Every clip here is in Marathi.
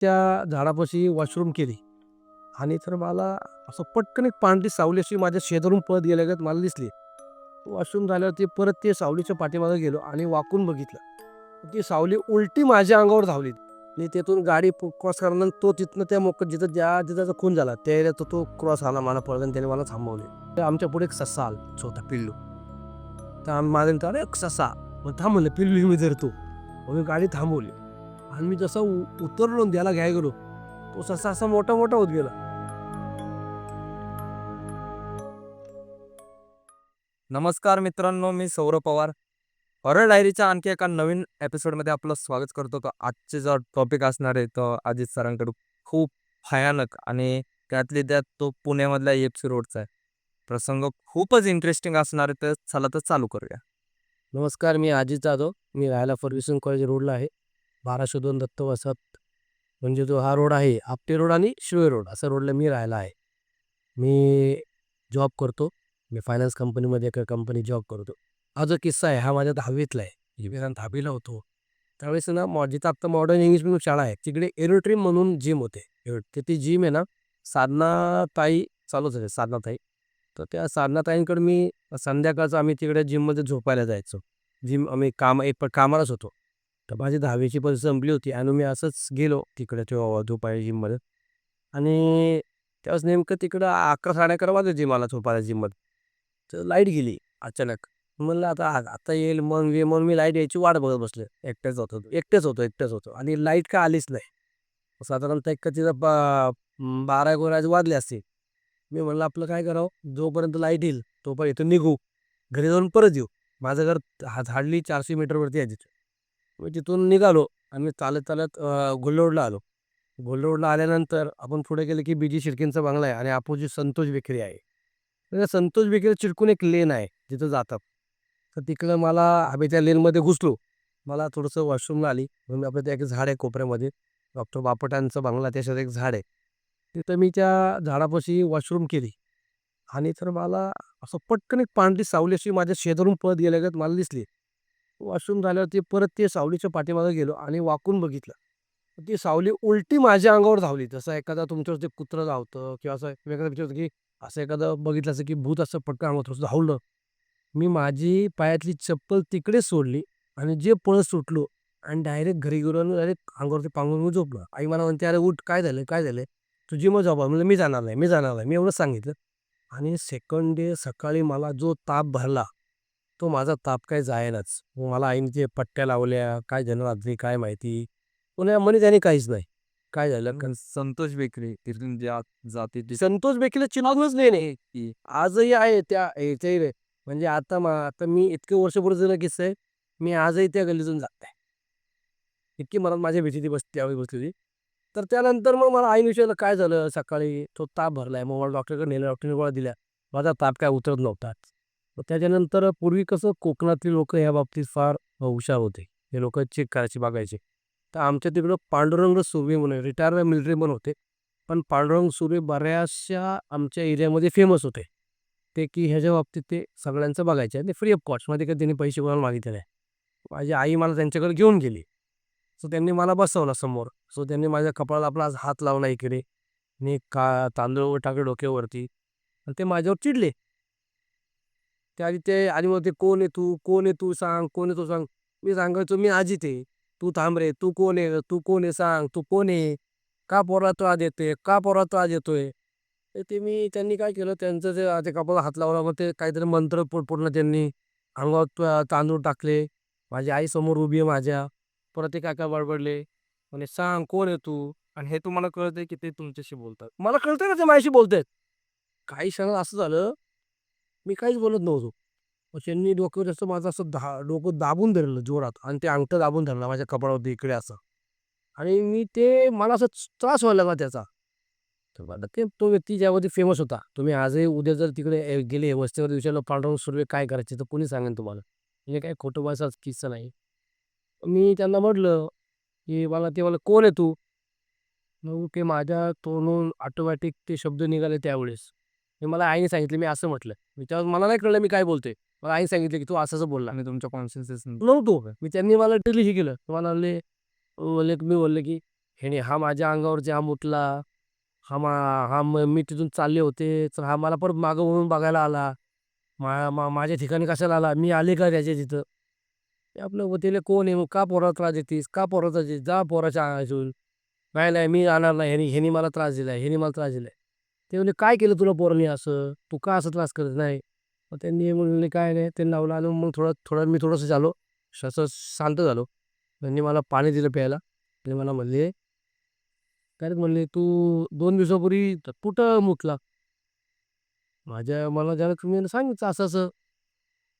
त्या झाडापाशी वॉशरूम केली. आणि तर मला असं पटकन एक पांढरी सावली अशी माझ्या शेजारून पळत गेल्यागत मला दिसली. वॉशरूम झाल्यावर ते परत ते सावलीच्या पाठीमागे गेलो आणि वाकून बघितलं. ती सावली उलटी माझ्या अंगावर धावली. आणि तिथून गाडी क्रॉस करणार तो तिथनं त्या मोक जिथं ज्या जिथं खून झाला त्या तो तो क्रॉस आला मला पळत आणि त्याने मला थांबवले. तर आमच्या पुढे एक ससा आला छोटा पिल्लू. तर आम्ही माझं अरे एक ससा. मग थांबवलं पिल्लू मी धरतो. मग मी गाडी थांबवली. आणि मी जसं उ- उतरलो त्याला घ्याय गेलो तो ससा असा मोठा मोठा होत गेला. नमस्कार मित्रांनो मी सौरभ पवार. हॉरर डायरीच्या आणखी एका नवीन एपिसोडमध्ये आपलं स्वागत करतो. तर आजचे जो टॉपिक असणार आहे तो अजित सरांकडे खूप भयानक आणि त्यातली त्यात तो पुण्यामधल्या एफ सी रोडचा आहे. प्रसंग खूपच इंटरेस्टिंग असणार आहे तर चला तर चालू करूया. नमस्कार मी अजित जाधव. मी राहायला फर्ग्युसन कॉलेज रोडला आहे. बाराशे दोन दत्त वसाहत म्हणजे जो हा रोड आहे आपटे रोड आणि शिवे रोड असा रोडला मी राहिला आहे. मी जॉब करतो. मी फायनान्स कंपनीमध्ये एका कंपनी जॉब करतो. हा जो किस्सा आहे हा माझ्या दहावीतला आहे. मी जण दहावीला होतो त्यावेळेस ना मॉ जिथं आत्ता मॉडर्न इंग्लिश मिडियम शाळा आहे तिकडे एरोट्रीम म्हणून जिम होते. एरो- तर ती जिम आहे ना साधनाताई चालूच आहे साधनाताई. तर त्या साधनाताईंकडे मी संध्याकाळचं आम्ही तिकडे जिममध्ये झोपायला जायचो. जिम आम्ही काम एक पण कामालाच होतो. तर माझी दहावीची परीक्षा संपली होती आणि मी असंच गेलो तिकडे. तेव्हा झोपायला जिममध्ये आणि त्यावेळेस नेमकं तिकडं अकरा साडे अकरा वाजायची मला झोपायला जिममध्ये तर लाइट गेली अचानक. म्हणलं आता आता येईल मग ये मग मी लाइट यायची वाट बघत बसले एकटेच होतो एकटेच होतो एकटेच होतो. आणि लाइट का आलीच नाही. साधारणतः एक तिथं बा बारा एक वराचे वाजले असते मी म्हणलं आपलं काय करावं? जोपर्यंत लाइट येईल तोपर्यंत इथून निघू. घरी जाऊन परत येऊ. माझं घर हा हार्डली चारशे मीटरवरती आहे तिथं. मी तिथून निघालो आम्ही चालत चालत गुल्लोडला आलो. गुल्लोडला आल्यानंतर आपण पुढे गेलं की बीजी शिर्केंचा बंगला आहे आणि अपोजिट संतोष बेकरी आहे. तर संतोष बेकरी चिरकून एक लेन आहे तिथं जातात. तर तिकडं मला आम्ही त्या लेनमध्ये घुसलो. मला थोडंसं वॉशरूमला आली. म्हणून आपलं त्या एक झाड आहे कोपऱ्यामध्ये. डॉक्टर बापटांचा बंगला त्याच्यात एक झाड आहे. तिथं मी त्या झाडापाशी वॉशरूम केली. आणि तर मला असं पटकन एक पांढरी सावली अशी माझ्या शेजारून पळत गेल्यागत मला दिसली. वॉशरूम झाल्यावरती परत ते सावलीच्या पाठीमागे गेलो आणि वाकून बघितलं. ती सावली उलटी माझ्या अंगावर धावली. जसं एखादा तुमच्यावर ते कुत्रं धावतं किंवा असं एखादा विचार होतं की असं एखादं बघितलं असं की भूत असं पटकन अंगावर धावलं. मी माझी पायातली चप्पल तिकडेच सोडली आणि जे पळ सुटलो आणि डायरेक्ट घरी गेलो आणि डायरेक्ट अंगावरती पांघरून झोपलो. आई मला म्हणते अरे उठ काय झालं? काय झालं? तुझी मग जॉब म्हणजे मी जाणार नाही मी जाणार नाही. मी एवढंच सांगितलं आणि सेकंड डे सकाळी मला जो ताप भरला तो माझा ताप काय जायनाच. मला आईने ते पट्ट्या लावल्या काय झालं रात्री काय माहिती? पुन्हा म्हणे त्याने काहीच नाही. काय झालं? कारण संतोष बेकरी तिथून ज्या जाते ती संतोष बेकीला चिनावूनच नाही नाही की. आजही आहे त्या याच्या इथे. म्हणजे आता मा आता मी इतके वर्षपूर्वीचा किस्सा आहे. मी आजही त्या गल्लीतून जात आहे. इतकी मनात माझ्या भीती ती बस त्यावेळी बसली होती. तर त्यानंतर मग मला आईने विचारलं काय झालं सकाळी? तो ताप भरलाय. मग मला डॉक्टरकडे नेलं. डॉक्टरने गोळ्या दिल्या. माझा ताप काय उतरत नव्हता त्याच्यानंतर पूर्वी कसं कोकणातली लोक ह्या बाबतीत फार हुशार होते. हे लोक चेक करायचे बघायचे. तर आमच्या तिकडं पांडुरंग सुर्वे म्हणून रिटायर मिलिटरी पण होते. पण पांडुरंग सुर्वे बऱ्याचशा आमच्या एरियामध्ये फेमस होते. ते की ह्याच्या बाबतीत ते सगळ्यांचं बघायचे आणि फ्री ऑफ कॉस्टमध्ये काही त्यांनी पैसे कोणाला मागितले नाही. माझी आई मला त्यांच्याकडे घेऊन गेली. सो त्यांनी मला बसवलं समोर. सो त्यांनी माझ्या कपाळाला आपला आज हात लावला इकडे. मी का तांदूळ टाकले डोक्यावरती. आणि ते माझ्यावर चिडले. त्या आधी ते आणि मग ते कोण आहे तू? कोण आहे तू? सांग. कोण आहे तू? सांग. मी सांगायचो मी अजित आहे. तू थांब रे. तू कोण आहे? तू कोण आहे? सांग. तू कोण आहे? का पोरा तो आज येतोय? का पोरा तो आज येतोय? तर ते मी त्यांनी काय केलं? त्यांचं ते ते कपाळाला हात लावला. मग ते काहीतरी मंत्र पू- पूर्ण त्यांनी अंगावर तांदूळ टाकले. माझी आई समोर उभी आहे माझ्या. परत ते काका बडबडले. म्हणे सांग. कोण आहे तू? आणि हे तुम्हाला कळतंय की ते तुमच्याशी बोलतात. मला कळतंय ना ते माझ्याशी बोलतायत. काही क्षणात असं झालं मी काहीच बोलत नव्हतो. मग त्यांनी डोक्यावर असं माझं असं धा डोकं दाबून धरलं जोरात आणि ते अंगठं दाबून धरलं माझ्या कपाळावरती इकडे असं. आणि मी ते मला असं त्रास व्हायला लागला त्याचा. तर मला ते तो व्यक्ती ज्यामध्ये फेमस होता तुम्ही आजही उद्या जर तिकडे ए- गेले वस्तीवर विचारलं पांडुरंग सुर्वे काय करायचे? तर कोणी सांगेन तुम्हाला. म्हणजे काय खोटं बसाच किस्सा नाही. मी त्यांना म्हटलं की मला ते मला कोण आहे तू? मग ते माझ्या तोंडून ऑटोमॅटिक ते शब्द निघाले त्यावेळेस. मी मला आईने सांगितलं मी असं म्हटलं. मी तेव्हा मला नाही कळलं मी काय बोलतोय. मला आईने सांगितलं की तू असं असं बोलला. आणि तुमच्या कॉन्शियन्सेस नव्हतो. मी त्यांनी मला टेली हे केलं. मला म्हणले बोलले मी बोलले की ह्याने हा माझ्या अंगावरती हा मुतला हा मा हा म मी तिथून चालले होते. तर हा मला परत मागं वळून बघायला आला. मा माझ्या ठिकाणी कशाला आला? मी आले का त्याच्या तिथं? आपलं वतीले कोण आहे? मग का पोराला त्रास देतीस? का पोराला त्रास देतीस जा पोराच्या अंगातून नाही नाही मी जाणार नाही. ह्यानी ह्यानी मला त्रास दिलाय. ह्यानी मला त्रास दिलाय. ते म्हणले काय केलं तुला पोरांनी असं? तू का असं त्रास करत नाही? मग त्यांनी म्हणले काय नाही. त्यांनी लावलं आणि मग थोडं थोडं मी थोडंसं झालो. असं शांत झालो. त्यांनी मला पाणी दिलं प्यायला. आणि मला म्हणले काय म्हणले तू दोन दिवसापूर्वी त- कुठं मुकला माझ्या मला ज्याला तुम्ही सांगितलं असं असं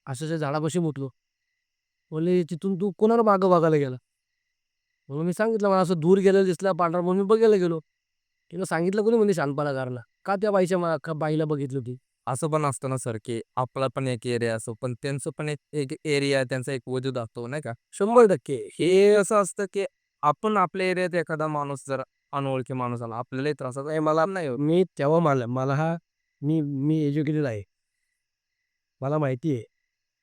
असं असं झाडापाशी मुतलो. म्हणले तिथून तू कोणाला मागं बघायला गेला? म्हणून मी सांगितलं मला असं दूर गेलेलं दिसला पांढरा म्हणून मी बघायला गेलो. तिला सांगितलं कोणी? म्हणजे शानपणा कारला का त्या बाईच्या मा- का बाईला बघितली होती? असं पण असतं ना सर की आपला पण एक एरिया असतो पण त्यांचं पण एक एक एरिया त्यांचा एक वजूद असतो नाही का? शंभर टक्के. हे असं असतं की आपण आपल्या एरियात एखादा माणूस जर अनोळखी माणूस आला आपल्यालाही त्रास होतो. हे मला नाही. मी तेव्हा मला मला हा मी मी एज्युकेटेड आहे. मला माहिती आहे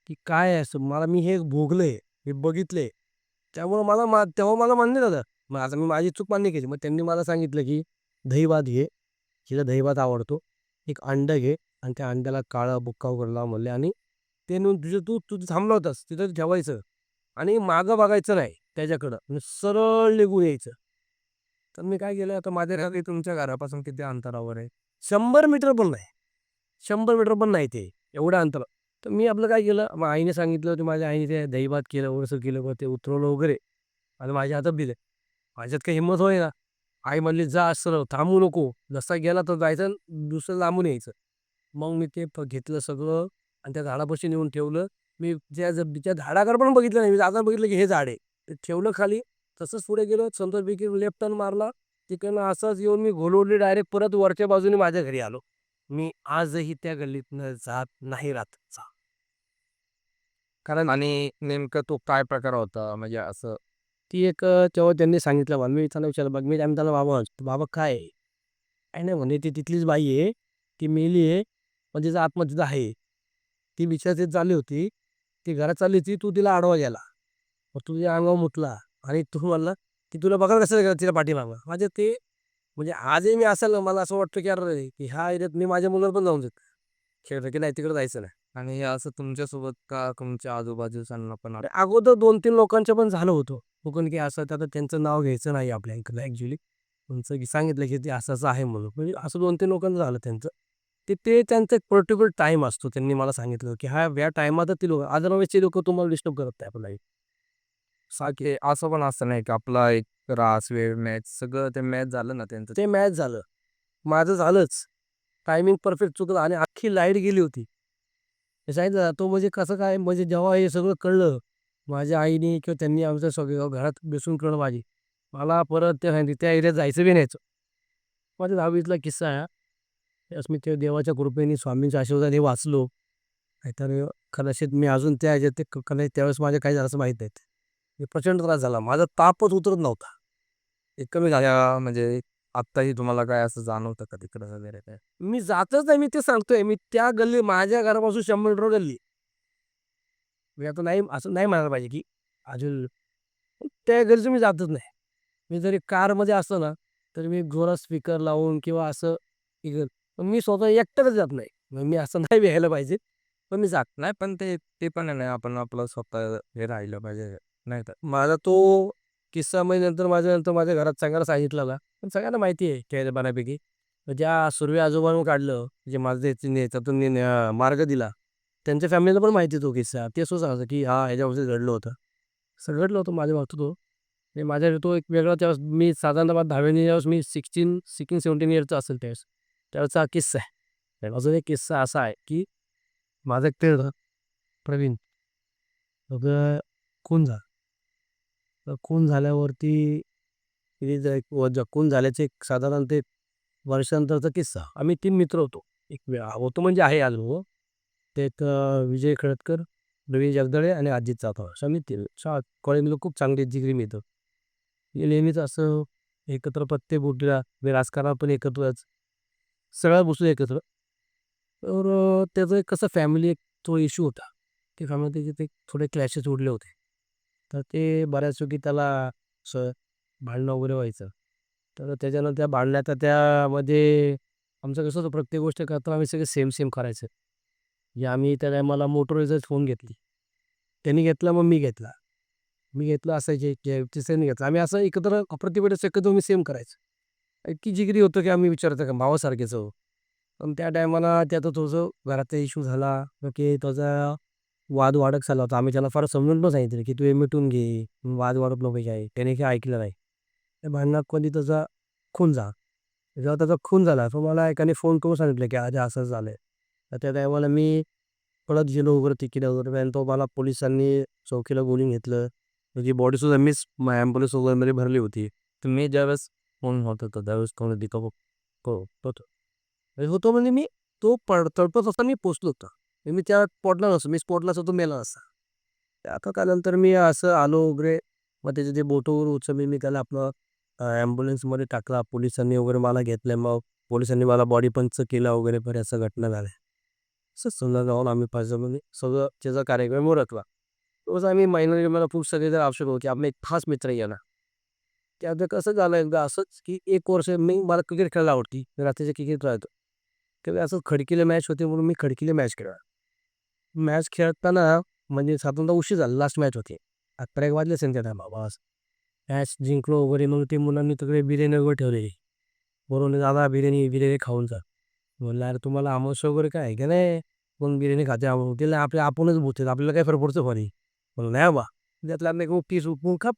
की काय आहे असं. मला मी हे भोगलंय मी बघितले त्यामुळं मला मा तेव्हा मला मान्य झालं. मग आता मी माझी चूक मान्य केली. मग त्यांनी मला सांगितलं की दही भात घे हिला दही आवडतो. एक अंडं घे आणि त्या अंड्याला काळा बुक्का वगैरे लाव म्हणले आणि ते नेऊन तुझं तू तू थांबला होतास. तिथं ठेवायचं आणि मागं बघायचं नाही त्याच्याकडं. म्हणजे सरळ निघून यायचं. तर मी काय केलं आता माझ्या घरात तुमच्या घरापासून किती अंतरावर आहे? शंभर मीटर पण नाही. शंभर मीटर पण नाही ते. एवढं अंतर. तर मी आपलं काय केलं मग आईने सांगितलं होतं माझ्या आईने ते दहीभात केलं वरसं केलं ते उतरवलं वगैरे. आणि माझ्या हातात दिलं. माझ्यात काही हिंमत होय ना आई म्हणली जा सरळ थांबू नको. जसा गेला तर जायचं आणि दुसरं लांबून यायचं. मग मी ते प- घेतलं सगळं आणि त्या झाडापाशी नेऊन ठेवलं. मी त्या ज- त्या झाडाकडे पण बघितलं नाही. मी आता बघितलं की हे झाड आहे. ते ठेवलं खाली. तसंच पुढे गेलो. बेकरी लेफ्ट टर्न मारला. तिकडनं असंच येऊन मी घोलवली. डायरेक्ट परत वरच्या बाजूने माझ्या घरी आलो. मी आजही त्या गल्लीतनं जात नाही रात्रीचा कारण आणि नेमकं तो काय प्रकार होता? म्हणजे असं ती एक अ, तेव्हा त्यांनी सांगितलं मला मी त्यांना विचारलं बघ मी आम्ही त्याला बाबा म्हणतो, बाबा काय आहे?" काय नाही म्हणे ती तिथलीच बाई आहे ती मेली आहे पण तिचा आत्मा तिथं आहे. ती बिचार चालली होती ती घरात चालली होती तू तिला आडवा गेला. मग तू तिच्या अंगावर मुतला आणि तू म्हणला की तुला बघायला कसं करा तिला पाठीमागं? म्हणजे ते म्हणजे आजही मी असेल ना, मला असं वाटतं की अरे की ह्या एरियात मी माझ्या मुलाला पण जाऊन देत खेळलं की नाही तिकडे जायचं नाही. आणि हे असं तुमच्यासोबत का तुमच्या आजूबाजूच्यांना पण अगोदर दोन तीन लोकांचं पण झालं होतं. कोकण की असं आता त्यांचं नाव घ्यायचं नाही आपल्या इकडं ॲक्च्युली तुमचं की सांगितलं की ते असं असं आहे म्हणून. म्हणजे असं दोन तीन लोकांचं झालं त्यांचं. ते ते त्यांचा एक पर्टिक्युलर टाईम असतो. त्यांनी मला सांगितलं की हा या टायमातच ती लोक अदरवाईजचे लोक तुम्हाला डिस्टर्ब करत नाही आपल्याला सारखे असं पण असतं नाही का? आपला एक रास वेळ मॅच सगळं ते मॅच झालं ना त्यांचं? ते मॅच झालं. माझं झालंच. टायमिंग परफेक्ट चुकलं आणि अख्खी लाइट गेली होती. हे सांगितलं तो म्हणजे कसं काय म्हणजे जेव्हा हे सगळं कळलं माझ्या आईने किंवा त्यांनी आमच्या सगळं घरात बसून कळलं माझी. मला परत त्या सांगितलं त्या एरियात जायचं बी नाहीचं. माझ्या दहावीतला किस्सा आहे हा. मी ते देवाच्या कृपेने स्वामींच्या आशीर्वादाने वाचलो. नाहीतर कदाचित मी अजून त्या ह्याच्यात ते कदाचित त्यावेळेस माझ्या काय झालं असं माहीत नाही मी प्रचंड त्रास झाला. माझा तापच उतरत नव्हता. एक कमी झाल्या म्हणजे आत्ताही तुम्हाला काय असं जाणवतं का तिकडं वगैरे काय? मी जातच नाही मी ते सांगतोय. मी त्या गल्ली माझ्या घरापासून शंभर मीटर गल्ली. मी आता नाही असं नाही म्हणायला पाहिजे की अजून. त्या गल्लीचं मी जातच नाही. मी जरी कारमध्ये असतो ना तर मी जोरात स्पीकर लावून किंवा असं मी स्वतः एकट्याच जात नाही. मी असं नाही व्हायला पाहिजे. पण मी जात नाही पण ते ते पण आहे नाही आपण आपलं स्वतः हे राहिलं पाहिजे. नाही तर माझा तो किस्सा म्हणजे नंतर माझ्या नंतर माझ्या घरात सांगायला सांगितलं पण सगळ्यांना माहिती आहे खेळ बऱ्यापैकी. ज्या सुर्वे आजोबांनी काढलं जे माझं त्यातून मार्ग दिला त्यांच्या फॅमिलीला पण माहिती आहे तो किस्सा. ते असं सांगायचं की हा ह्याच्यावरती घडलं होतं. असं घडलं होतं माझ्या बाबतीत तो. आणि माझ्या तो एक वेगळा त्यावेळेस मी साधारणतः दहावीने ज्यावेळेस मी सिक्स्टीन सिक्स्टीन सेवन्टीन इयरचा असेल त्यावेळेस. त्यावेळेसचा हा किस्सा आहे. अजून एक किस्सा असा आहे की माझा एक पेड प्रवीण. मग खून झाला? खून झाल्यावरती तिथे एक व- ज- खून झाल्याचे एक साधारण ते वर्षांतरचा किस्सा. आम्ही तीन मित्र होतो. एक वेळा होतो म्हणजे आहे अजून हो. ते एक अं, विजय खडतकर रवी जगदळे आणि अजित जाधव असं आम्ही तीन चा कॉलेजला खूप चांगले जिगरी मिळतं हे नेहमीच असं एकत्र प्रत्येक गोष्टीला म्हणजे राजकारणात पण एकत्रच सगळ्या बसून एकत्र. तर अं, त्याचं एक कसं फॅमिली एक तो इश्यू होता. ते फॅमिली ते थोडे क्लॅशेस उडले होते. तर ते बऱ्याचपैकी त्याला असं भांडणं वगैरे व्हायचं. तर त्याच्यानं त्या भांडण्यात त्यामध्ये आमचं कसं होतं प्रत्येक गोष्ट करताना आम्ही सगळे सेम सेम करायचं. म्हणजे आम्ही त्या टायमाला मोटोरोलाचा फोन घेतली. त्यांनी घेतला मग मी घेतला. मी घेतला असायचे की घेतलं घेतला. आम्ही असं एकत्र प्रतिभेट शक्यतो मी सेम करायचं. इतकी जिगरी होतं की आम्ही विचारतो का भावासारखेच हो. पण त्या टायमाला त्याचा थोडंसं घराचा इशू झाला की त्याचा वाद वाढत चालला होता. आम्ही त्याला फार समजून पण सांगितलं की तू हे मिटून घे वाद वाढत नको आहे त्याने काही ऐकलं नाही. त्या भांडणात कधी त्याचा खून झाला. जेव्हा त्याचा खून झाला तर मला एकाने फोन करून सांगितलं की आज असं झालं तर त्या टायमाला मी पळत गेलो वगैरे तिकीट वगैरे आणि तो मला पोलिसांनी चौकीला बोलून घेतलं. त्याची बॉडीसुद्धा मीच ॲम्ब्युलन्स वगैरेमध्ये भरली होती. तर मी ज्यावेळेस फोन होत होता त्यावेळेस कोण दिका हो होतो. म्हणजे मी तो पड तडपत असताना मी पोचलो होतो. मी त्या स्पॉटला नसतो मी स्पॉटला असतो तो मेला नसता त्या काल्यानंतर मी असं आलो वगैरे. मग त्याचे जे बोटवर वगैरे उचलले मी त्याला आपलं ॲम्ब्युलन्समध्ये टाकला. पोलिसांनी वगैरे मला घेतलं. मग पोलिसांनी मला बॉडी पंच केला वगैरे. बऱ्याचशा घटना झाल्या. असं समजा जाऊन आम्ही पाच जणांनी सगळं त्याचा कार्यक्रम उरकला. तोच आम्ही महिन्याने मला खूप सगळे जर आवश्यक होते आपले एक खास मित्र येणार. त्यात कसं झालं एकदा असंच की एक वर्ष मी मला क्रिकेट खेळायला आवडती. मी रात्रीचे क्रिकेट राहतो तेव्हा असं खडकीले मॅच होते म्हणून मी खडकीले मॅच खेळला. मॅच खेळताना म्हणजे साधारणतः उशीर झाला लास्ट मॅच होती. अकरा एक वाजले असेल त्या टायमा मॅच जिंकलो वगैरे मग ते मुलांनी तिकडे बिर्याणी वगैरे ठेवलेली. बरोबर दादा बिर्याणी बिर्याणी खाऊन जा. म्हणलं अरे तुम्हाला आमोस वगैरे काय आहे का नाही? कोण बिर्याणी खाते आम त्याला आपल्या आपणच बोलते आपल्याला काय फरक पडतो फरी म्हणलं नाही बा. त्यातला नाही एक पीस उपवून खाप.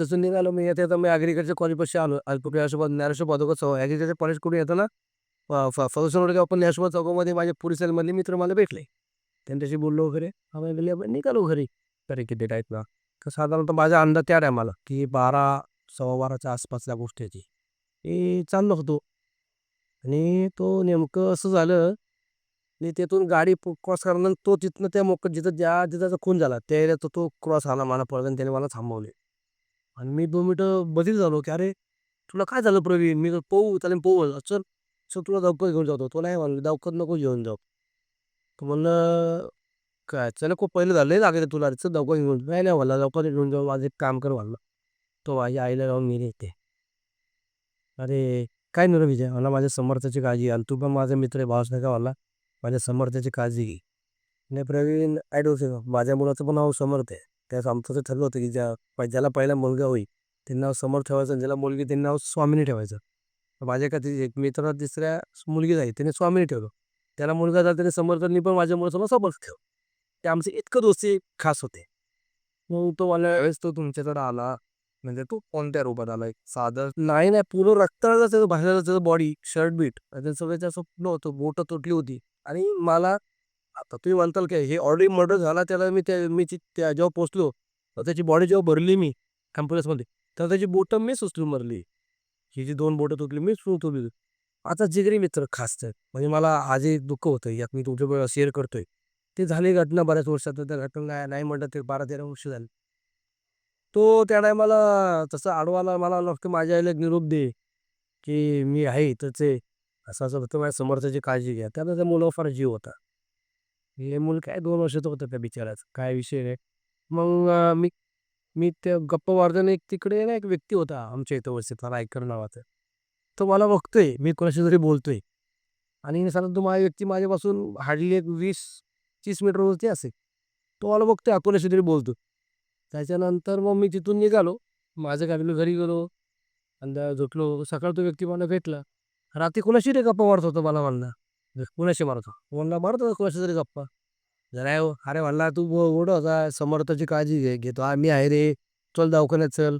तसं निघालो मी येते तर मी ॲग्रिकल्चर कॉलेजपाशी आलो. अल्पप्रयासोबत ज्ञानेश्वर चौक ॲग्रिकल्चर कॉलेज कुठे येताना फर्स्ट रोड आपण ज्ञानेश्वर चौकामध्ये माझ्या पुरी सेलमधले मित्र मला भेटले. त्यांच्याशी बोललो वगैरे. आम्ही गेले आपण निघालो घरी. तरी किती टाईपला तर साधारणतः माझा अंदाज त्या टायमाला की बारा सव्वा बाराच्या आसपासल्या गोष्टीची मी चाललो होतो. आणि तो नेमकं असं झालं आणि तिथून गाडी क्रॉस करणार तो तिथनं त्या मोक जिथं ज्या जिथं खून झाला त्या एरियाचा तो तो क्रॉस आला मला पळत आणि त्याने मला थांबवले. आणि मी दोन मिनटं बदल झालो की अरे तुला काय झालं प्रवीण? मी पोहू त्याला पोहू चल सर तुला दवकत घेऊन जातो. तो नाही म्हणलं दवकत नको घेऊन जाऊ. तर म्हणलं काय चला खूप पहिलं झालं लागेल तुला चल दवकत घेऊन नाही नाही म्हणला दवकत घेऊन जाऊ माझं एक काम कर म्हणलं. तो माझ्या आईला जाऊन मी येते अरे काय नाही रे विजय मला माझ्या समर्थाची काळजी आणि तू पण माझा मित्र आहे भावच नाही का मला माझ्या समर्थाची काळजी घे. नाही प्रवीण आय डोंट माझ्या मुलाचं पण नाव समर्थ आहे. त्यास आमचं ठरलं होतं की ज्या ज्याला पहिला मुलगा होईल त्यांना नाव समर्थ ठेवायचं आणि ज्याला मुलगी त्यांनी नाव स्वामिनी ठेवायचं. माझ्या का एक मित्र तिसऱ्या मुलगी जाईल त्याने स्वामिनी ठेवलं. त्याला मुलगा झाला त्याने समर्थांनी पण माझ्या मुलाचं समर्थ ठेव ते आमचे इतकं दोस्ती खास होते. मग तो मला वेळेस तो तुमच्याकडे आला. म्हणजे तो कोणत्या रूपात एक साधं नाही नाही पूर्ण रक्ताचा त्याचं बाहेर त्याचं बॉडी शर्ट बीट त्याचं सगळं त्याचं नव्हतं बोटं तुटली होती. आणि मला आता तुम्ही म्हणताल काय हे ऑलरेडी मर्डर झाला त्याला मी त्या मी त्या जेव्हा पोचलो तर त्याची बॉडी जेव्हा भरली मी ॲम्ब्युलन्समध्ये तर त्याची बोटं मीच उचलून मरली. ही जी दोन बोटं तुटली मीच उचलली आता जिगरी मित्र खास तर म्हणजे मला आजही दुःख होतं यात मी तुमच्या शेअर करतोय. ते झाली घटना बऱ्याच वर्षात त्या घटना नाही म्हणतात ते बारा तेरा वर्ष झाली. तो त्या टायमाला तसं आडवाला मला लागतं माझ्या आईला निरोप दे की मी आहे इथंचे असं असं होतं माझ्या समर्थाची काळजी घ्या त्याला त्या मुलं फार जीव होता. हे मूल काय दोन वर्षाचं होतं त्या बिचाराचं काय विषय नाही. मग मी मी त्या गप्पा वार्धन एक तिकडे ना एक व्यक्ती होता आमच्या इथं वर्षी त्याला ऐकर नावाचं. तो मला बघतोय मी कोणाशी तरी बोलतोय. आणि साधारण तो माझ्या व्यक्ती माझ्यापासून हार्डली एक वीस तीस मीटरवरती असेल. तो मला बघतोय कोणाशी तरी बोलतो त्याच्यानंतर मग मी तिथून निघालो. माझं गाडीलो घरी गेलो. आणि झोपलो. सकाळ तो व्यक्ती मला भेटला. रात्री कोणाशी रे गप्पा मारत होतो मला म्हणला. कोणाशी मारतो म्हणला मारत होता कोणाशी तरी गप्पा. जरा हो. अरे म्हणला तू ओढ होता समर्थाची काळजी घे घेतो. आम्ही आहे रे. चल दवाखान्यात चल.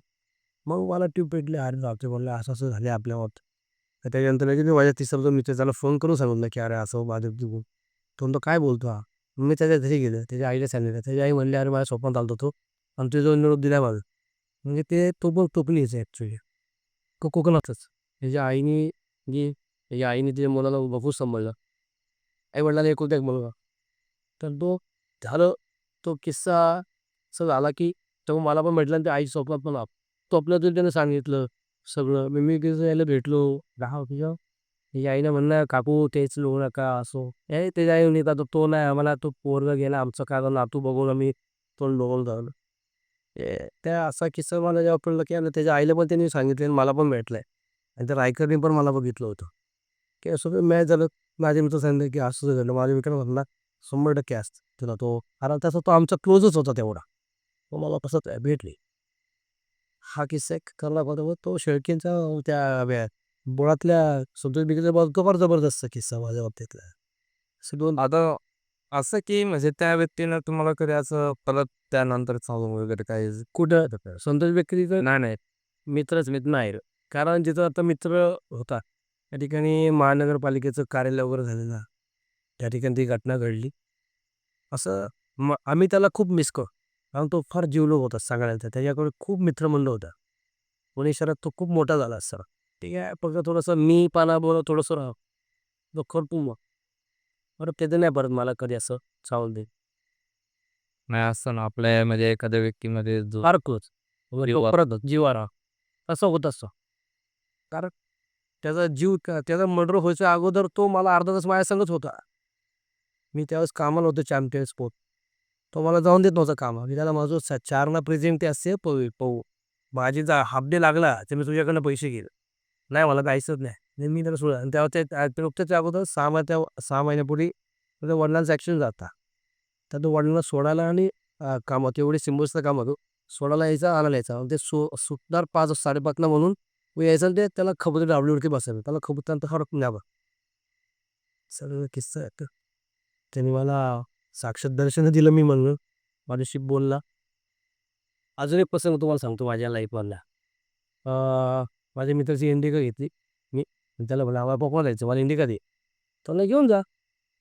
मग मला ट्यूब पेटली. अरे जाते म्हणलं असं असं झाले आपल्या मत. त्याच्यानंतर मी माझ्या तिसरा जो मित्र त्याला फोन करून सांगितलं की अरे असं माझं तू तो म्हणतो काय बोलतो हा? मी त्याच्या घरी गेलं. त्याच्या आईला सांगितलं. त्याची आई म्हणली अरे माझ्या स्वप्नात आलतो तो आणि तुझा निरोप दिला माझं. म्हणजे ते तो पण टोपलीच आहे ॲक्च्युली को कोकणातच. त्याच्या आईने जी त्याच्या आईने तिच्या मुलाला बघूच सांभाळलं. आई वडिलांना एकुलता एक मुलगा. तर तो झालं तो किस्सा असं झाला की तेव्हा मला पण म्हटलं ते आई स्वप्नात पण स्वप्नातून त्यानं सांगितलं सगळं. मी मी कसं यायला भेटलो राहा तुझ्या. याईनं आईनं म्हणलं काकू तेच लोक नका असो? ए त्याच्या आई नेता तो नाही. आम्हाला तो पोरगा गेला आमचं कारण नातू बघून आम्ही तोंड बघून झालं. ए त्या असा किस्सा मला जेव्हा पडलं की आणि त्याच्या आईला पण त्यांनी सांगितलं आणि मला पण भेटलं आहे आणि त्या रायकरने पण मला बघितलं होतं. की असं मॅच झालं. माझे मित्र सांगितलं की असं झालं. माझ्या मित्र म्हणला शंभर टक्के असतं तुला तो. कारण तसा तो आमचा क्लोजच होता तेवढा. तो मला कसं भेटली. हा किस्सा एक करला बरोबर तो शेळकेंचा त्या व्या- बोळातल्या संतोष बिगेचा फार जबरदस्त किस्सा माझ्या बाबतीतला. असे दोन आता असं की म्हणजे त्या व्यक्तीनं तुम्हाला कधी असं परत त्यानंतर चालू वगैरे काही कुठं? संतोष बेकरीचं नाही नाही. मित्रच मित्र नाही. रे. कारण जिथं आता मित्र होता त्या ठिकाणी महानगरपालिकेचं कार्यालय वगैरे झालेलं. त्या ठिकाणी ती घटना घडली. असं म आम्ही त्याला खूप मिस करतो कारण तो फार जीवलग होता सगळ्यांचा. त्याच्याकडे खूप मित्रमंडळ होता. पुणे शहरात तो खूप मोठा झाला असता. ठीक आहे फक्त थोडंसं मी पाना बोला थोडंसं राह तो करतो मग. बरं त्याचं नाही परत मला कधी असं चावल दे नाही असं ना आपल्या म्हणजे एखाद्या व्यक्तीमध्ये जो फार क्लोज जीवा- परत जीवारा असं होत असतं. कारण त्याचा जीव क- त्याचा मर्डर व्हायच्या अगोदर तो मला अर्धा तास माझ्या संगच होता. मी त्यावेळेस कामाला होतो चॅम्पियन स्पोर्ट. तो मला जाऊन देत नव्हतं काम मी त्याला माझं स चारला प्रेझेंट ते असते पवी पाहू माझी जा हाफ डे लागला तर मी तुझ्याकडनं पैसे घेईल नाही मला काहीच नाही. मी त्याला सोडलं. आणि तेव्हा ते त्या- अगोदर सहा महिन्या सहा महिन्यापूर्वी त्याच्या वडिलांचं ॲक्सिडेंट जाता तर तो वडिलांना सोडायला आणि कामं काम होतं. सिम्बल्सचं काम होतं. सोडायला यायचा आणायला यायचा. आणि ते सो सुटणार पाच साडेपाचला म्हणून तो यायचा ते त्याला खबर डावलीवरती बसायचं. त्याला खबर फरक नाही. बा सगळं किस्सा आहे त्यांनी मला साक्षात दर्शन दिलं मी म्हणलं माझ्याशी बोलला. अजून एक प्रसंग तुम्हाला सांगतो माझ्या लाईफमधला. माझ्या मित्राची इंडिका घेतली. मी त्याला म्हणा आम्हाला पप्पा जायचं मला इंडिका दे. त्याला घेऊन जा.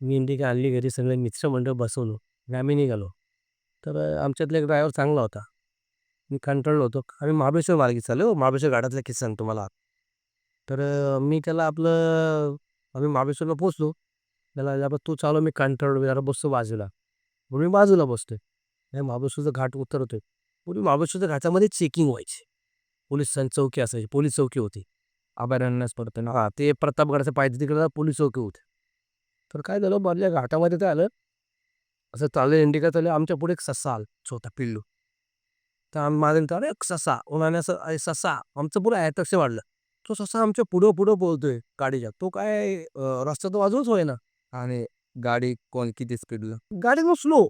मी इंडिका आणली घरी. सगळे मित्रमंडळ बसवलो आम्ही निघालो. तर आमच्यातला एक ड्रायव्हर चांगला होता. मी कंटाळलो होतो. आम्ही महाबळेश्वर मार्गी चाललो हो. महाबळेश्वर घाटातला किस्सा सांगतो मला तर मी त्याला आपलं आम्ही महाबळेश्वरला पोचलो त्याला जरा तू चालव मी कंटाळलो मी जरा बसतो बाजूला. म्हणून मी बाजूला बसतोय. नाही महाबळेश्वरचा घाट उतरतोय. पूर्वी महाबळेश्वरच्या घाटामध्ये चेकिंग व्हायची. पोलिसांची चौकी असायची पोलीस चौकी होती. अभयारण्यास परत ना हा ते प्रतापगडाचं पाहिजे तिकडे पोलीस चौकी होते. तर काय झालं बरल्या घाटामध्ये काय आलं? असं चाललं इंडिका चाललं आमच्या पुढे एक ससा आला छोटा पिल्लू. तर आम्ही माझं मित्र, अरे एक ससा. उन्हाने असं अरे ससा. आमचं पुढं ॲट्रॅक्शन वाढलं. तो ससा आमच्या पुढं पुढं बोलतोय गाडीच्या. तो काय रस्ता रस्त्यात बाजूच होय ना आणि गाडी कोण किती स्पीड गाडी मग स्लो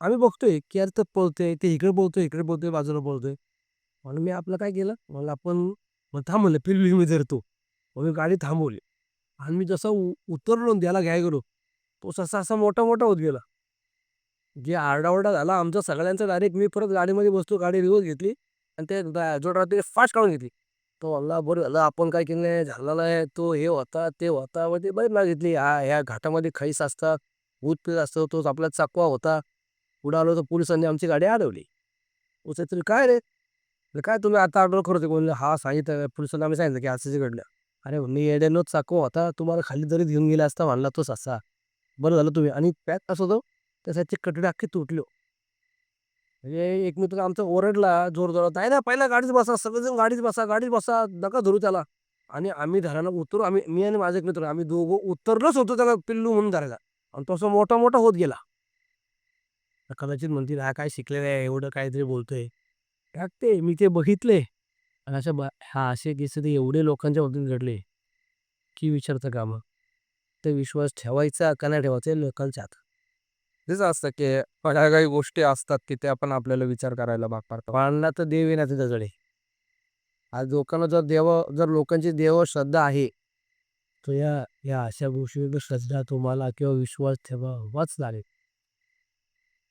आम्ही बघतोय की यार तर पळतोय ते इकडे बोलतोय इकडे बोलतोय बाजूला बोलतोय म्हणून मी आपलं काय केलं? म्हणलं आपण मग थांबवलं पिल्लू मी धरतो मग मी गाडी थांबवली. आणि मी जसं उ- उतरलो त्याला घ्याय गेलो तो ससा असा मोठा मोठा होत गेला. जे आरडाओरडा झाला आमचा सगळ्यांचा डायरेक्ट मी परत गाडीमध्ये बसतो गाडी रिवर्स घेतली आणि ते जोड ते फास्ट काढून घेतली. तो म्हणला बरं झालं आपण काय केलं नाही? झालेला आहे तो हे होता ते होता. मग ते बरं मागितली हा ह्या घाटामध्ये खैस असतात भूत प्रेत असतो तोच आपला चाकवा होता. पुढे आलो तर पोलिसांनी आमची गाडी अडवली. उचल तरी काय रे? काय तुम्ही आता ऑर्डर करतो म्हणलं हा सांगितलं पोलिसांना आम्ही सांगितलं की असं घडलं अरे मी येड्यानो चाकवा होता. तुम्हाला खाली जरी घेऊन गेला असता म्हणला तोच असा. बरं झालं तुम्ही. आणि पॅक कसं होतं त्यासाठी कटडे अख्खे तुटलो. म्हणजे एक मित्र आमचा ओरडला जोर जोरात नाही ना पहिला गाडीच बसा सगळेजण गाडीच बसा गाडीच बसा नका धरू त्याला. आणि आम्ही धरायला उतरू आम्ही मी आणि माझा एक मित्र आम्ही दोघं उतरलोच होतो त्याला पिल्लू म्हणून धरायला. आणि तसं मोठा मोठा होत गेला. कदाचित म्हणतील हा काय शिकलेला आहे एवढं काहीतरी बोलतोय. टाकते मी ते बघितले. आणि अशा ब- हा असे किस्से ते एवढे लोकांच्या बाबतीत घडले की विचारता कामं. ते विश्वास ठेवायचा का नाही ठेवायचा लोकांच्या हातात. तेच असतं की अशा काही गोष्टी असतात की ते आपण आपल्याला विचार करायला भाग पाडतो पाळणा तर देव येणार त्याच्याकडे आज लोकांना जर देव जर लोकांची देव श्रद्धा आहे तर या या अशा गोष्टीवर श्रद्धा तुम्हाला किंवा विश्वास ठेवावाच लागेल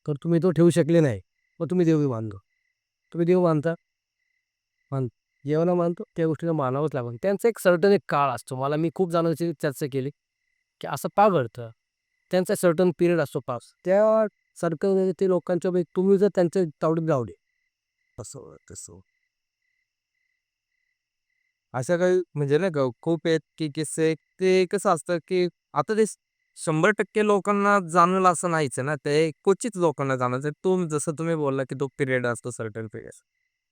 तर तुम्ही तो ठेवू शकले नाही मग तुम्ही देव मानतो. तुम्ही देव मानता? मान देवाला मानतो? त्या गोष्टीला मानावंच लागेल. त्यांचा एक सर्टन एक काळ असतो. मला मी खूप जणांची चर्चा केली की असं का घडतं? त्यांचा सर्टन पिरियड असतो पास त्या सर्कल ते लोकांच्या म्हणजे तुम्ही जर त्यांच्या तावडीत गावले असं तसं अशा काही म्हणजे नाही का खूप आहेत की किस्से ते कसं असतं की आता ते शंभर टक्के लोकांना जाणवलं असं नाहीच आहे ना. ते क्वचित लोकांना जाणवतं तो जसं तुम्ही बोलला की तो पिरियड असतो सर्टन पिरियड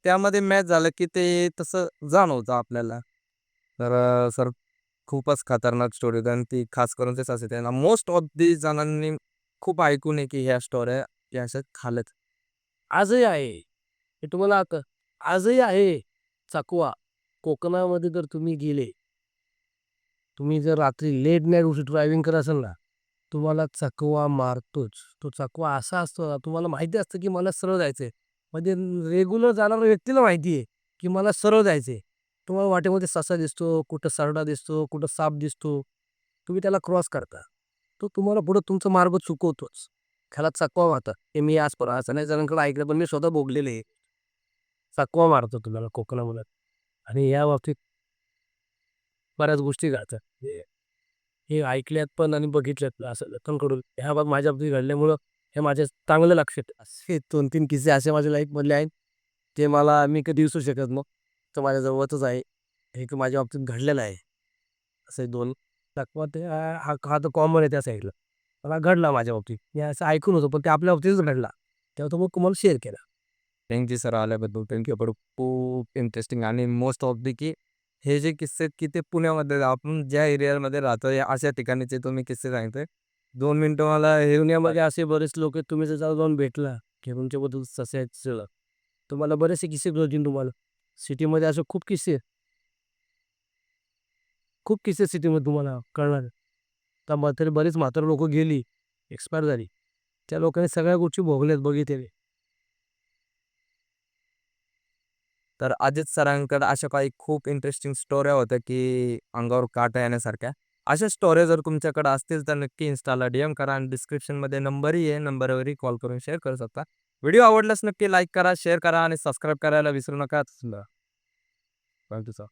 त्यामध्ये मॅच झालं की ते तसं जाणवतं आपल्याला. तर सर खूपच खतरनाक स्टोरी होती ती खास करून तेच असते त्यांना मोस्ट ऑफ दी जणांनी खूप ऐकून आहे की ह्या स्टोऱ्या या अशा खालत आजही आहे. हे तुम्हाला आता आजही आहे. चकवा कोकणामध्ये जर तुम्ही गेले तुम्ही जर रात्री लेट नाईट ड्रायव्हिंग करत असाल ना तुम्हाला चकवा मारतोच. तो चकवा असा असतो ना तुम्हाला माहिती असतं की मला सरळ जायचंय. म्हणजे रेग्युलर जाणाऱ्या व्यक्तीला माहिती आहे की मला सरळ जायचंय. तुम्हाला वाटेमध्ये ससा दिसतो कुठं सरडा दिसतो कुठं साप दिसतो तुम्ही त्याला क्रॉस करता. तो तुम्हाला पुढं तुमचा मार्ग चुकवतोच. ह्याला चकवा मारता. हे मी आजपर्यंत अनेक जणांकडे ऐकलं पण मी स्वतः भोगलेले आहे. चकवा मारतो तुम्हाला कोकणामध्ये. आणि या बाबतीत बऱ्याच गोष्टी घडतात. हे हे ऐकल्यात पण आणि बघितल्यात असं लोकांकडून. ह्या बाब माझ्या बाबतीत घडल्यामुळं हे माझ्या चांगलं लक्षात असे दोन तीन किस्से असे माझ्या लाईफमधले आहेत ते मला मी कधी विसरू शकत मग तर माझ्या जवळच आहे. एक माझ्या बाबतीत घडलेलं आहे. असे दोन चकवा ते. हा हा हा तर कॉमन आहे त्या साईडला मला घडला माझ्या बाबतीत. मी असं ऐकून होतो पण ते आपल्या बाबतीतच घडला. तेव्हा तो मग तुम्हाला शेअर केला. थँक्यू सर आल्याबद्दल. थँक्यू पण खूप इंटरेस्टिंग आणि मोस्ट ऑफ दी की हे जे किस्से आहेत की ते पुण्यामध्ये आपण ज्या एरियामध्ये राहतो या अशा ठिकाणीचे तुम्ही किस्से सांगतोय दोन मिनिटं मला हे पुण्यामध्ये असे बरेच लोक आहेत तुम्ही जर जाऊन भेटला की तुमच्याबद्दल तसे आहेत तुम्हाला बरेचसे किस्से कळतील तुम्हाला. सिटीमध्ये असं खूप किस्से आहेत. खूप किस्से सिटीमध्ये तुम्हाला कळणार. तर म्हातारे बरीच म्हातारे लोक गेली एक्सपायर झाली. त्या लोकांनी सगळ्या गोष्टी भोगल्यात बघितले तर अजित सरांकडे अशा काही खूप इंटरेस्टिंग स्टोऱ्या होत्या की अंगावर काटा येण्यासारख्या. अशा स्टोऱ्या जर तुमच्याकडे असतील तर नक्की इन्स्टाला डी एम करा आणि डिस्क्रिप्शनमध्ये नंबरही आहे. नंबरवरही कॉल करून शेअर करू शकता. व्हिडिओ आवडल्यास नक्की लाईक करा शेअर करा आणि सबस्क्राईब करायला विसरू नका. Thank you sir